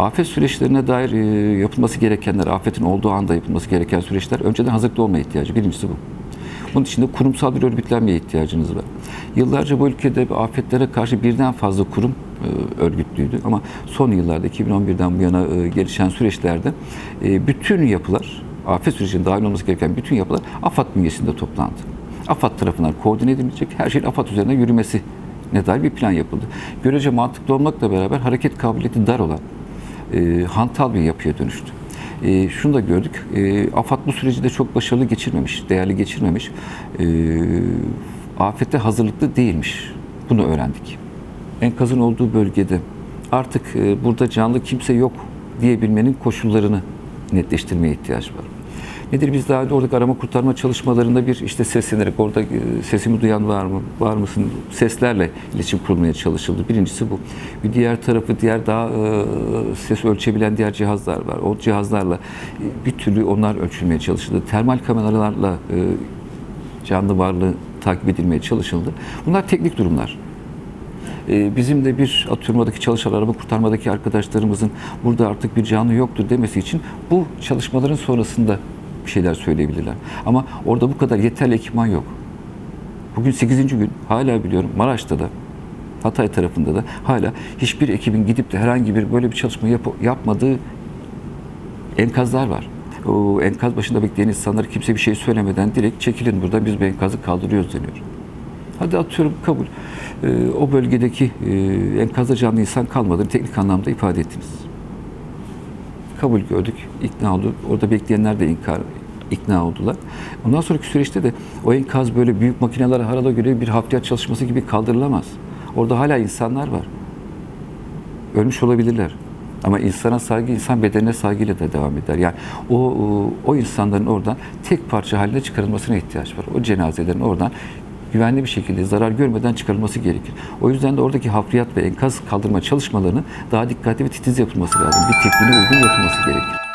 Afet süreçlerine dair e, yapılması gerekenler, afetin olduğu anda yapılması gereken süreçler önceden hazırlıklı olmaya ihtiyacı. Birincisi bu. Bunun için de kurumsal bir örgütlenmeye ihtiyacınız var. Yıllarca bu ülkede afetlere karşı birden fazla kurum e, örgütlüydü ama son yıllarda 2011'den bu yana e, gelişen süreçlerde bütün yapılar, afet sürecine dahil olması gereken bütün yapılar AFAD bünyesinde toplandı. AFAD tarafından koordine edilecek, her şeyin AFAD üzerine yürümesi ne dair bir plan yapıldı. Görece mantıklı olmakla beraber hareket kabiliyeti dar olan, e, hantal bir yapıya dönüştü. E, şunu da gördük, e, AFAD bu süreci de çok başarılı geçirmemiş, değerli geçirmemiş. E, afete hazırlıklı değilmiş. Bunu öğrendik. Enkazın olduğu bölgede artık e, burada canlı kimse yok diyebilmenin koşullarını netleştirmeye ihtiyaç var. Nedir biz daha önce oradaki arama kurtarma çalışmalarında bir işte seslenerek orada e, sesimi duyan var mı, var mısın seslerle iletişim kurulmaya çalışıldı. Birincisi bu. Bir diğer tarafı diğer daha e, ses ölçebilen diğer cihazlar var. O cihazlarla e, bir türlü onlar ölçülmeye çalışıldı. Termal kameralarla canlı varlığı takip edilmeye çalışıldı. Bunlar teknik durumlar. Bizim de bir atıyorum çalışan araba kurtarmadaki arkadaşlarımızın burada artık bir canlı yoktur demesi için bu çalışmaların sonrasında bir şeyler söyleyebilirler. Ama orada bu kadar yeterli ekipman yok. Bugün 8. gün hala biliyorum Maraş'ta da Hatay tarafında da hala hiçbir ekibin gidip de herhangi bir böyle bir çalışma yap- yapmadığı enkazlar var. O enkaz başında bekleyen insanlar kimse bir şey söylemeden direkt çekilin buradan biz bu enkazı kaldırıyoruz deniyor. Hadi atıyorum kabul. Ee, o bölgedeki e, enkazda canlı insan kalmadığını teknik anlamda ifade ettiniz. Kabul gördük, ikna olduk. Orada bekleyenler de inkar, ikna oldular. Ondan sonraki süreçte de o enkaz böyle büyük makineler harala göre bir hafriyat çalışması gibi kaldırılamaz. Orada hala insanlar var. Ölmüş olabilirler. Ama insana saygı, insan bedenine saygıyla da devam eder. Yani o, o, insanların oradan tek parça haline çıkarılmasına ihtiyaç var. O cenazelerin oradan güvenli bir şekilde zarar görmeden çıkarılması gerekir. O yüzden de oradaki hafriyat ve enkaz kaldırma çalışmalarının daha dikkatli ve titiz yapılması lazım. Bir tekniğine uygun yapılması gerekir.